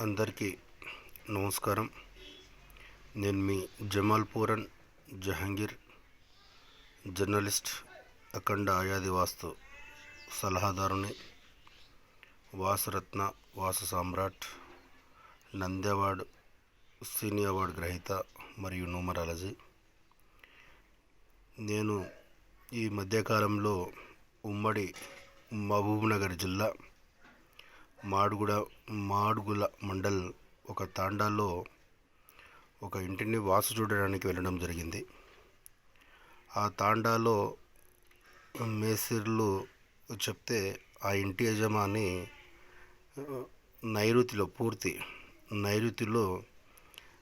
అందరికీ నమస్కారం. నేను మీ జమాల్ పూరన్ జహాంగీర్ జర్నలిస్ట్ అఖండ ఆయాది వాస్తు సలహాదారుని వాసరత్న వాసు సామ్రాట్ నంది అవార్డ్ సినీ అవార్డు గ్రహీత మరియు న్యూమరాలజీ. నేను ఈ మధ్యకాలంలో ఉమ్మడి మహబూబ్నగర్ జిల్లా మాడుగుడ మాడుగుల మండల్ ఒక తాండాలో ఒక ఇంటిని వాసు చూడడానికి వెళ్ళడం జరిగింది. ఆ తాండాలో మేసిర్లు చెప్తే ఆ ఇంటి యజమాని నైరుతిలో పూర్తి నైరుతిలో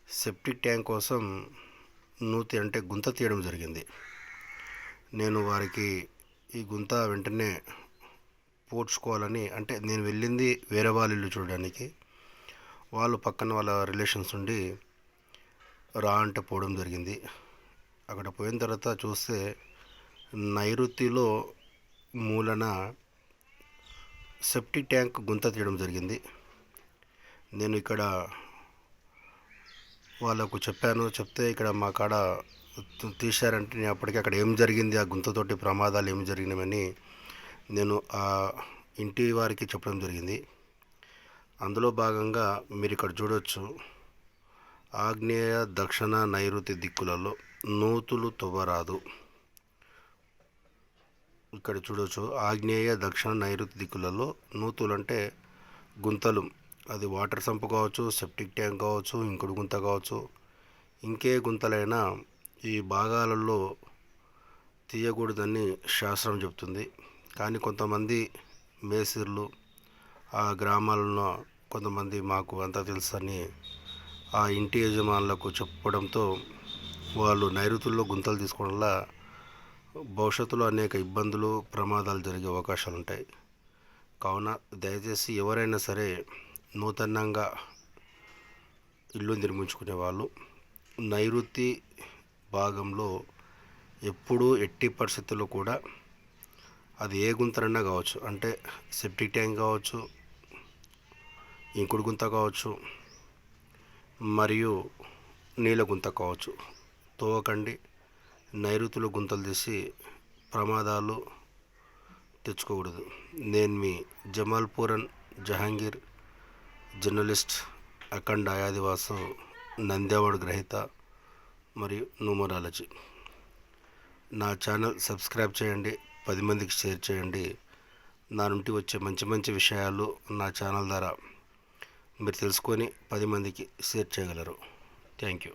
సెప్టిక్ ట్యాంక్ కోసం నూతి అంటే గుంత తీయడం జరిగింది. నేను వారికి ఈ గుంత వెంటనే పూడ్చుకోవాలని అంటే నేను వెళ్ళింది వేరే వాళ్ళ ఇల్లు చూడడానికి. వాళ్ళు పక్కన వాళ్ళ రిలేషన్స్ ఉండి రా అంటే పోవడం జరిగింది. అక్కడ పోయిన తర్వాత చూస్తే నైరుతిలో మూలన సెప్టిక్ ట్యాంక్ గుంత తీయడం జరిగింది. నేను ఇక్కడ వాళ్ళకు చెప్పాను చెప్తే ఇక్కడ మా కాడ తీశారంటే నేను అప్పటికి అక్కడ ఏం జరిగింది ఆ గుంతతోటి ప్రమాదాలు ఏం జరిగినవని నేను ఆ ఇంటి వారికి చెప్పడం జరిగింది. అందులో భాగంగా మీరు ఇక్కడ చూడవచ్చు ఆగ్నేయ దక్షిణ నైరుతి దిక్కులలో నూతులు తువ్వరాదు. ఇక్కడ చూడవచ్చు ఆగ్నేయ దక్షిణ నైరుతి దిక్కులలో నూతులు అంటే గుంతలు. అది వాటర్ సంప్ కావచ్చు సెప్టిక్ ట్యాంక్ కావచ్చు ఇంకుడు గుంత కావచ్చు. ఇంకే గుంతలైనా ఈ భాగాలలో తీయకూడదని శాస్త్రం చెప్తుంది. కానీ కొంతమంది మేసిర్లు ఆ గ్రామాలలో కొంతమంది మాకు అంతా తెలుసని ఆ ఇంటి యజమానులకు చెప్పడంతో వాళ్ళు నైరుతుల్లో గుంతలు తీసుకోవడం వల్ల భవిష్యత్తులో అనేక ఇబ్బందులు ప్రమాదాలు జరిగే అవకాశాలు ఉంటాయి. కావున దయచేసి ఎవరైనా సరే నూతనంగా ఇల్లు నిర్మించుకునే వాళ్ళు నైరుతి భాగంలో ఎప్పుడూ ఎట్టి పరిస్థితుల్లో కూడా అది ఏ గుంతనన్నా కావచ్చు. అంటే సెప్టిక్ ట్యాంక్ కావచ్చు ఇంకుడు గుంత కావచ్చు మరియు నీళ్ళ గుంత కావచ్చు. తోవకండి నైరుతిలో గుంతలు తీసి ప్రమాదాలు తెచ్చుకోకూడదు. నేను మీ జమాల్పూరన్ జహాంగీర్ జర్నలిస్ట్ అఖండ ఆయాదివాసు నంది గ్రహీత మరియు న్యూమరాలజీ. నా ఛానల్ సబ్స్క్రైబ్ చేయండి. పది మందికి షేర్ చేయండి. నా నుండి వచ్చే మంచి మంచి విషయాలు నా ఛానల్ ద్వారా మీరు తెలుసుకొని పది మందికి షేర్ చేయగలరు. Thank you.